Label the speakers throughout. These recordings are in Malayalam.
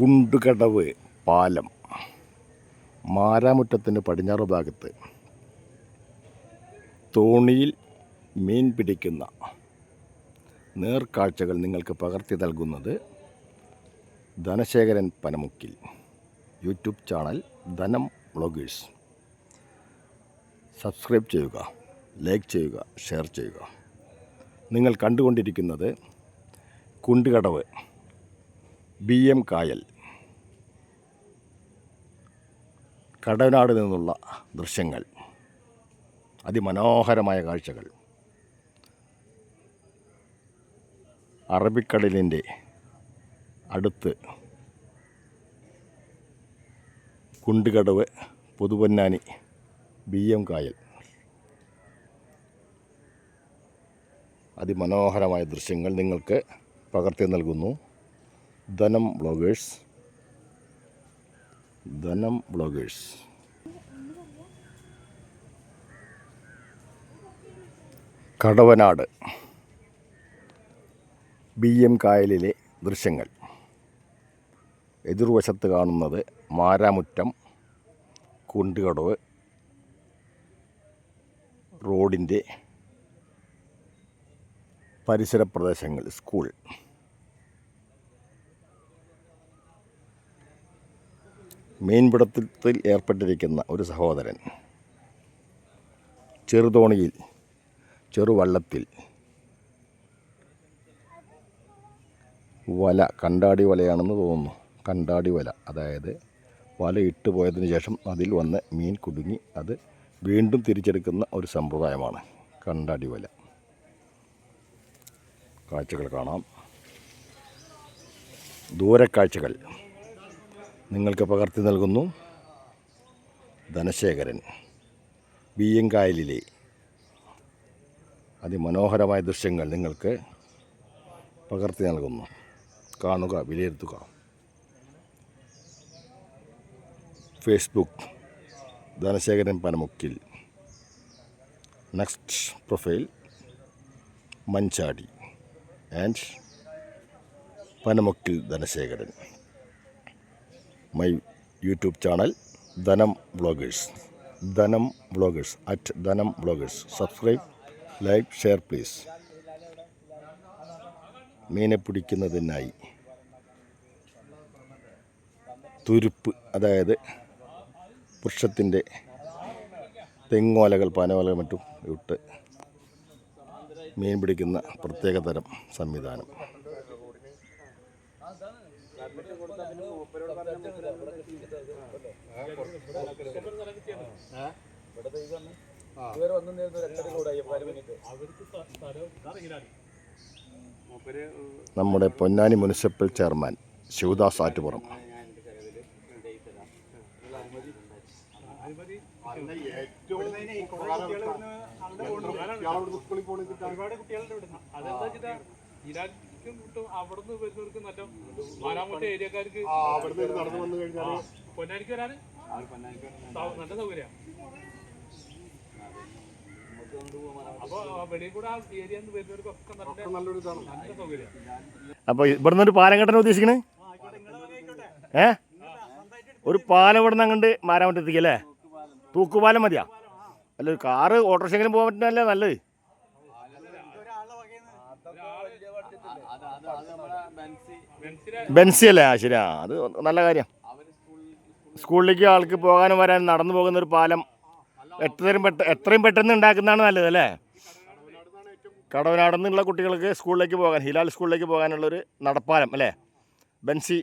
Speaker 1: കുണ്ടുകടവ് പാലം മാരാമുറ്റത്തിന്റെ പടിഞ്ഞാറ് ഭാഗത്ത് തോണിയിൽ മീൻ പിടിക്കുന്ന നേർക്കാഴ്ചകൾ നിങ്ങൾക്ക് പകർത്തി നൽകുന്നത് Dhanasekharan Panamukkil. YouTube channel Dhanam vloggers. Subscribe ചെയ്യുക ലൈക്ക് ചെയ്യുക ഷെയർ ചെയ്യുക. നിങ്ങൾ കണ്ടുകൊണ്ടിരിക്കുന്നത് കുണ്ടുകടവ് ബി എം കായൽ. കടനാട് നിന്നുള്ള ദൃശ്യങ്ങൾ. അതിമനോഹരമായ കാഴ്ചകൾ. അറബിക്കടലിന്റെ അടുത്ത് കുണ്ടുകടവ് പുതുപൊന്നാനി ബി എം കായൽ. അതിമനോഹരമായ ദൃശ്യങ്ങൾ നിങ്ങൾക്ക് പകർത്തി നൽകുന്നു. Dhanam bloggers Dhanam bloggers. Kadavanad. B M കായലിലെ ദൃശ്യങ്ങൾ. എതിർവശത്ത് കാണുന്നത് മാരാമുറ്റം കുണ്ടുകടവ് റോഡിന്റെ പരിസര പ്രദേശങ്ങൾ സ്കൂൾ. മീൻപിടുത്തത്തിൽ ഏർപ്പെട്ടിരിക്കുന്ന ഒരു സഹോദരൻ. ചെറുതോണിയിൽ ചെറുവള്ളത്തിൽ വല കണ്ടാടി വലയാണെന്ന് തോന്നുന്നു. കണ്ടാടി വല അതായത് വല ഇട്ട് പോയതിന് ശേഷം അതിൽ വന്ന് മീൻ കുടുങ്ങി അത് വീണ്ടും തിരിച്ചെടുക്കുന്ന ഒരു സമ്പ്രദായമാണ് കണ്ടാടി വല. കാഴ്ചകൾ കാണാം. ദൂരക്കാഴ്ചകൾ. നിങ്ങൾക്ക് പകർത്തി നൽകുന്നു. ധനശേഖരൻ ബിയ്യങ്കായലിലെ അതിമനോഹരമായ ദൃശ്യങ്ങൾ നിങ്ങൾക്ക് പകർത്തി നൽകുന്നു. കാണുക വിലയിരുത്തുക. Facebook Dhanasekharan Panamukkil. Next profile Manjadi. And Panamukkil Dhanasekharan. My YouTube channel Dhanam vloggers. Dhanam vloggers at Dhanam vloggers. Subscribe like share please. മീനെ പിടിക്കുന്നതിനായി. തുരുപ്പ് അതായത് വൃക്ഷത്തിന്റെ തെങ്ങോലകൾ പനോലകൾ മറ്റും ഇട്ട് മീൻ പിടിക്കുന്ന പ്രത്യേക തരം സംവിധാനം നമ്മുടെ പൊന്നാനി മുനിസിപ്പൽ ചെയർമാൻ ശിവദാസ് ആറ്റുപുറം.
Speaker 2: ഒരുപാട് ഇവിടുന്ന് ഇരാക്കും കിട്ടും. അവിടുന്ന് വരുന്നവർക്ക് നല്ല നാലാമത്തെ ഏരിയക്കാർക്ക് പൊന്നാനിക്ക് വരാന്? അപ്പൊ വെളിയിൽ കൂടെ ആ ഏരിയ വരുന്നവർക്കൊക്കെ നല്ല സൗകര്യം
Speaker 1: അപ്പോൾ ഇവിടുന്ന് ഒരു പാലം കെട്ടാൻ ഉദ്ദേശിക്കണേ? ഏ? ഒരു പാലം ഇവിടെ നിന്ന് അങ്ങോട്ട് മാരാമറ്റെത്തിക്കല്ലേ എത്തിക്കല്ലേ തൂക്കുപാലം മതിയാ? അല്ല ഒരു കാറ് ഓട്ടോറിക്ഷയെങ്കിലും പോകാൻ പറ്റുന്നല്ലേ നല്ലത്? ബെൻസി അല്ലേ? ആ ശരി അത് നല്ല കാര്യം. സ്കൂളിലേക്ക് ആൾക്ക് പോകാനും വരാനും നടന്നു പോകുന്ന ഒരു പാലം എത്രയും പെട്ട എത്രയും പെട്ടെന്ന് ഉണ്ടാക്കുന്നതാണ് നല്ലത് അല്ലേ? കടവനാട് നിന്നുള്ള കുട്ടികൾക്ക് സ്കൂളിലേക്ക് പോകാൻ ഹിലാൽ സ്കൂളിലേക്ക് പോകാനുള്ളൊരു നടപ്പാലം അല്ലേ? ബെൻസി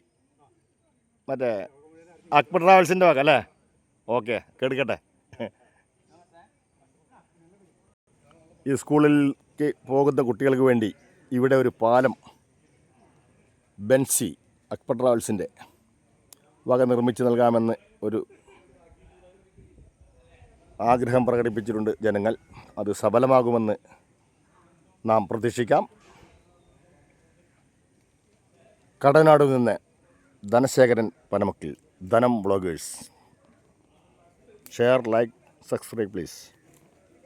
Speaker 1: മറ്റേ അക്ബർ ട്രാവൽസിന്റെ വക അല്ലേ? ഓക്കെ കേടുക്കട്ടെ ഈ സ്കൂളിലേക്ക് പോകുന്ന കുട്ടികൾക്ക് വേണ്ടി ഇവിടെ ഒരു പാലം ബെൻസി അക്ബർ ട്രാവൽസിന്റെ വക നിർമ്മിച്ച് നൽകാമെന്ന് ഒരു ആഗ്രഹം പ്രകടിപ്പിച്ചിട്ടുണ്ട് ജനങ്ങൾ. അത് സഫലമാകുമെന്ന് നാം പ്രതീക്ഷിക്കാം. കടനാട് നിന്ന് Dhanasekharan Panamakkil. Dhanam bloggers. Share like subscribe please.